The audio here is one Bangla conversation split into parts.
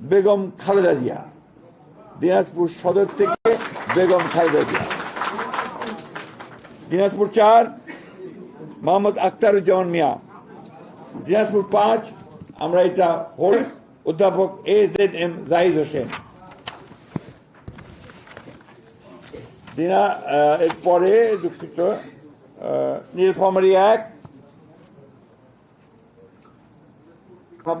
বেগম খালেদা জিয়া, দিনাজপুর সদর থেকে বেগম খালেদা জিয়া। দিনাজপুর চার, মোহাম্মদ আখতারুজ্জামান মিয়া। দিনাজপুর পাঁচ, আমরা এটা হোল্ড অধ্যাপক A Z M Zahid Hossain. দিনা এরপরে দুঃখিত নীলফামারী এক। খাব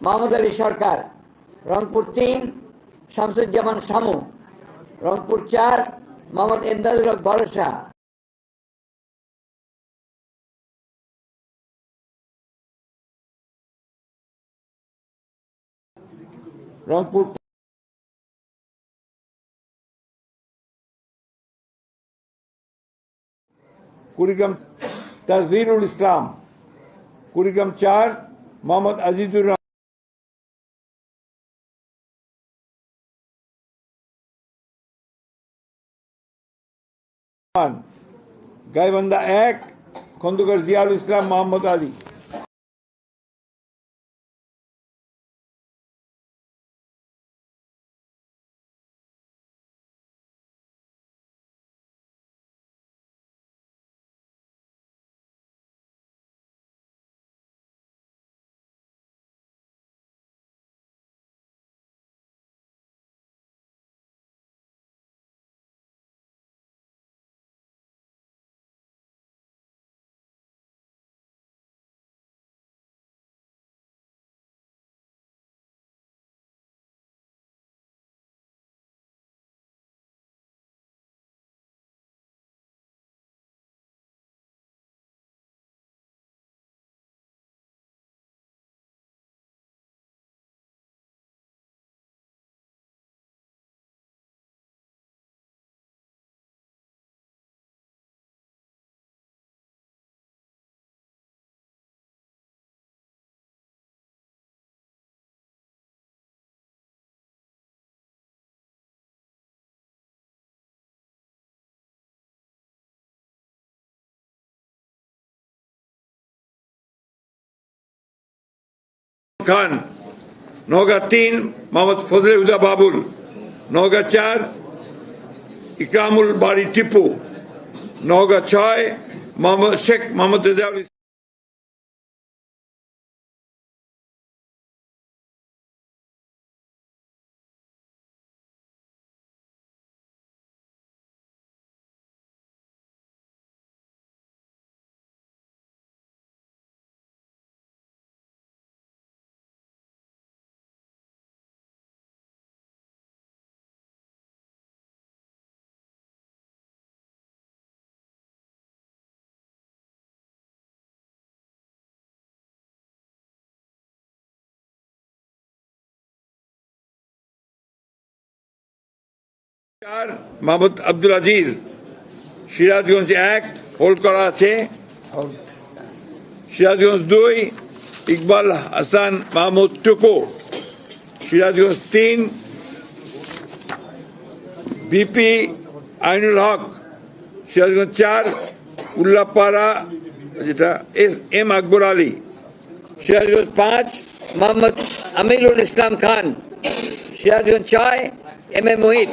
মোহাম্মদ আলী সরকার, রংপুর তিন, শামসুজ্জামান শামু, রংপুর চার, মোহাম্মদ এমদাদুল হক ভরসা। রংপুর কুড়িগ্রাম তাজভিরুল ইসলাম, কুড়িগ্রাম চার, মোহাম্মদ আজিজুর রহমান গাইবান্ধা এক খন্দকার জিয়াউল ইসলাম মোহাম্মদ আলী খান। নগা তিন, মোহাম্মদ ফজলে হুদা বাবুল। নগা চার, ইকরামুল বাড়ি টিপু। নগা ছয়, মোহাম্মদ শেখ মোহাম্মদ চার মোহাম্মদ আব্দুল আজিজ। সিরাজগঞ্জ এক হোল্ড করা আছে। সিরাজগঞ্জ দুই, ইকবাল হাসান, মাহমুদ টুকু। সিরাজগঞ্জ তিন, বিপি আইনুল হক। সিরাজগঞ্জ চার, উল্লাপাড়া, যেটা এস, এম আকবর আলী। সিরাজগঞ্জ পাঁচ মোহাম্মদ আমিরুল ইসলাম খান। সিরাজগঞ্জ ছয়, এম এ মোহিত।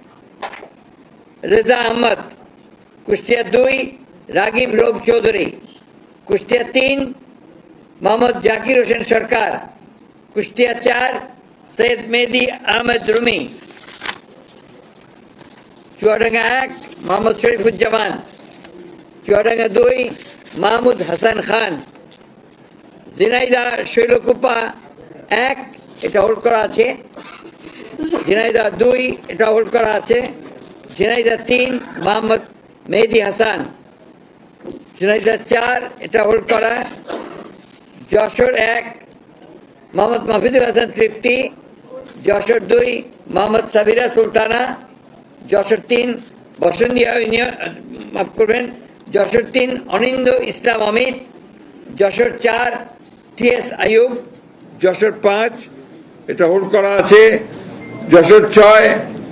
রেজা আহমদ, কুষ্টিয়া দুই, রাগিব রোগ চৌধুরী, কুষ্টিয়া তিন, মোহাম্মদ জাকির হোসেন সরকার, কুষ্টিয়া চার, সৈয়দ মেহদি আহমেদ রুমি। চুয়াডাঙ্গা এক, মোহাম্মদ শরীফুজ্জামান। চুয়াডাঙ্গা দুই, মাহমুদ হাসান খান। ঝিনাইদা শৈলকুপা এক, এটা হোল্ড করা আছে। ঝিনাইদা দুই, এটা হোল্ড করা আছে। ঝিনাইদা তিন, মোহাম্মদ মেহেদি হাসান। ঝিনাইদা চার, এটা হোল্ড করা। যশোর এক, মোহাম্মদ মাহফিদুল হাসান তৃপ্তি যশোর দুই, মোহাম্মদ সাবিরা সুলতানা। যশোর তিন বসন্তিয়া ইউনিয়ন মাফ করবেন। যশোর তিন, অনিন্দ ইসলাম অমিত। যশোর চার, টি এস আয়ুব যশোর পাঁচ, এটা হোল্ড করা আছে। যশোর ছয়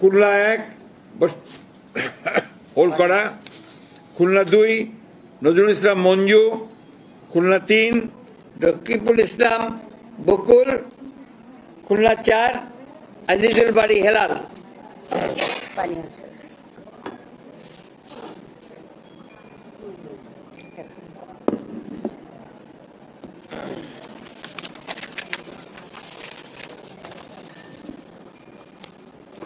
খুলনা এক করা খুলনা দুই, নজরুল ইসলাম মঞ্জু, খুলনা তিন রকিবুল ইসলাম বকুল, খুলনা চার, আজিজুল বাড়ি হেলাল।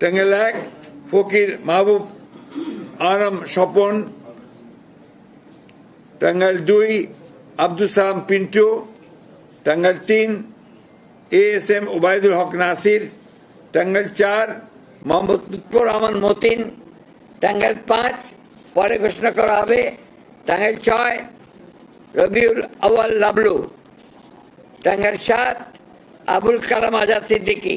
টাঙ্গাইল এক ফকির মাহবুব আলম স্বপন টাঙ্গাইল দুই আব্দুল সালাম পিন্টু টাঙ্গাইল তিন A S M Obaidul Haque Nasir Tangail চার মোহাম্মদ লুৎফর রহমান মতিন টাঙ্গাইল পাঁচ পরে ঘোষণা করা হবে টাঙ্গাইল ছয় রবিউল আওয়াল লাবলু টাঙ্গাইল সাত আবুল কালাম আজাদ সিদ্দিকী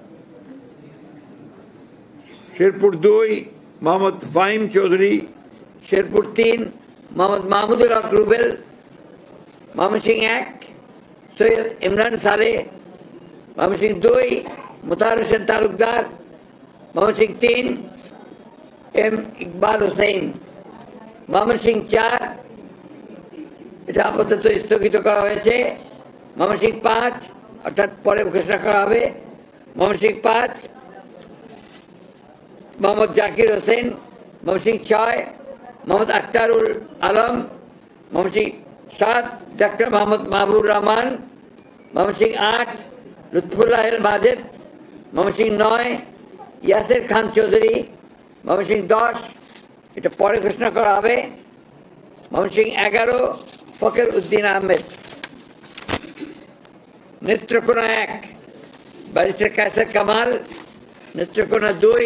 শেরপুর দুই মোহাম্মদ ফাহিম চৌধুরী শেরপুর তিন মোহাম্মদ মাহমুদুল হক রুবেল ময়মনসিং এক সৈয়দ ইমরান সালে ময়মনসিং দুই মুতাহার হোসেন তালুকদার ময়মনসিং তিন এম ইকবাল হোসেন ময়মনসিং চার, এটা আপাতত স্থগিত করা হয়েছে। ময়মনসিং পাঁচ, অর্থাৎ পরে ঘোষণা করা হবে। ময়মনসিং পাঁচ মোহাম্মদ জাকির হোসেন মমসিং ছয়, মোহাম্মদ আখতারুল আলম মমসিং সাত ডক্টর মোহাম্মদ মাহবুর রহমান মমসিং আট লুৎফুল্লাহ মাজেদ মমসিং নয়, ইয়াসের খান চৌধুরী মমসিং দশ, এটা পরে ঘোষণা করা হবে মমসিং এগারো ফকের উদ্দিন আহমেদ। নেত্রকোনা এক, ব্যারিস্টার কায়সার কামাল, নেত্রকোনা দুই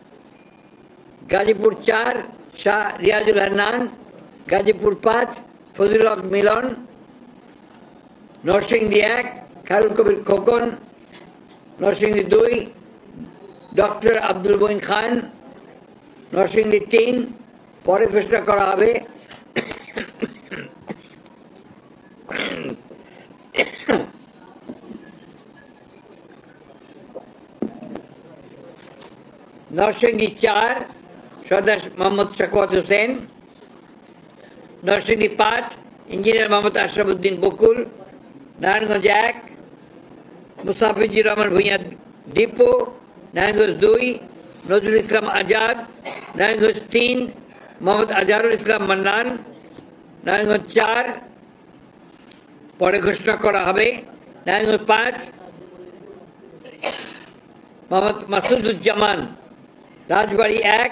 গাজীপুর চার, শাহ রিয়াজুল হান্নান, গাজীপুর পাঁচ, ফজলুল হক মিলন, নরসিংদী এক খায়রুল কবির খোকন, নরসিংদী দুই, ডক্টর আব্দুল বইন খান, নরসিংদী তিন, পরে ঘোষণা করা হবে। নরসিংদী চার সর্দার মোহাম্মদ শাকওয়াত হোসেন নরসিংদী পাঁচ ইঞ্জিনিয়ার মোহাম্মদ আশরাফুদ্দিন বকুল নারায়ণগঞ্জ এক মুসাফিজুর রহমান ভূঁইয়া দীপু নারায়ণগঞ্জ দুই নজরুল ইসলাম আজাদ নারায়ণগঞ্জ তিন মোহাম্মদ আজহারুল ইসলাম মান্নান নারায়ণগঞ্জ চার পরে ঘোষণা করা হবে। নারায়ণগঞ্জ পাঁচ মোহাম্মদ মাসুদুজ্জামান রাজবাড়ি এক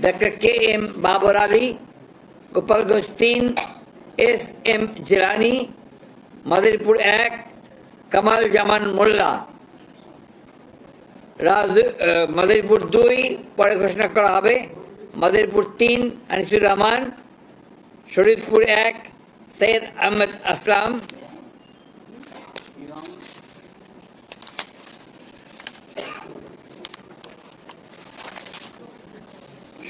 doctor K M Babar Ali Gopalganj তিন এস এম জেলানি মাদিরপুর এক কামাল জামান মোল্লা মাদিরপুর দুই পরে ঘোষণা করা হবে। মাদিরপুর তিন আনিসুর রহমান শরীদপুর এক সৈয়দ আহমেদ আসলাম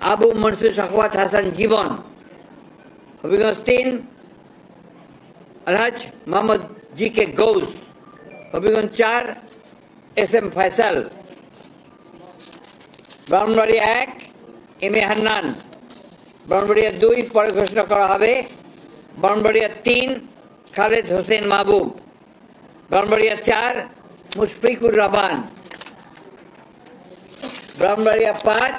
আবু মনসুর শাকওয়াত হাসান জীবন হবিগঞ্জ তিন আলহাজ মোহাম্মদ জি কে গৌস হবিগঞ্জ চার এস এম ফয়সাল ব্রাহ্মণবাড়ি এক এম এ হান্নান ব্রাহ্মণবাড়িয়া দুই পরে ঘোষণা করা হবে ব্রাহ্মণবাড়িয়া তিন খালেদ হোসেন মাহবুব ব্রাহ্মণবাড়িয়া চার মুশফিকুর রহমান ব্রাহ্মণবাড়িয়া পাঁচ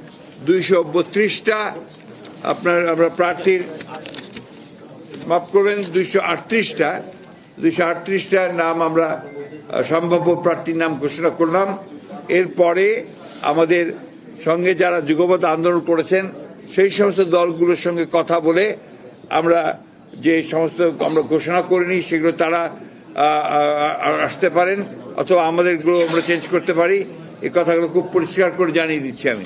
দুইশো বত্রিশটা। আপনার, আমরা প্রার্থীর মাফ করবেন, দুইশো আটত্রিশটা। দুইশো আটত্রিশটার নাম আমরা সম্ভাব্য প্রার্থীর নাম ঘোষণা করলাম। এরপরে আমাদের সঙ্গে যারা যুগপথ আন্দোলন করেছেন, সেই সমস্ত দলগুলোর সঙ্গে কথা বলে আমরা যে সমস্ত আমরা ঘোষণা করিনি, সেগুলো তারা আসতে পারেন, অথবা আমাদেরগুলো আমরা চেঞ্জ করতে পারি। এই কথাগুলো খুব পরিষ্কার করে জানিয়ে দিচ্ছি আমি।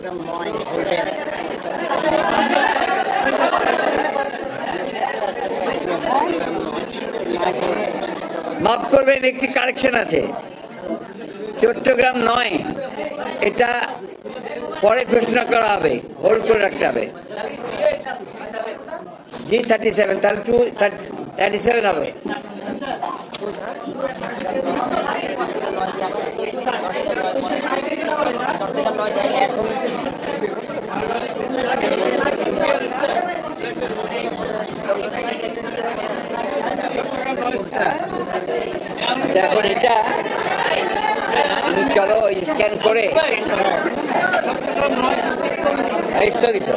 ভোল্টের মাফ করবেন, একটি কারেকশন আছে। চট্টগ্রাম নয়, এটা পরে ঘোষণা করা হবে, হোল্ড করে রাখতে হবে। জি থার্টি সেভেন তাহলে টু থার্টি সেভেন হবে। এটা তুমি চলো স্ক্যান করে এই স্থগিত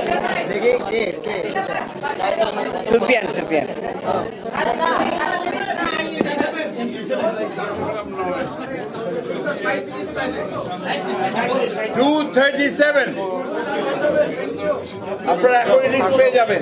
Sufian Sufian two thirty seven আপনারা এখন লিস্ট পেয়ে যাবেন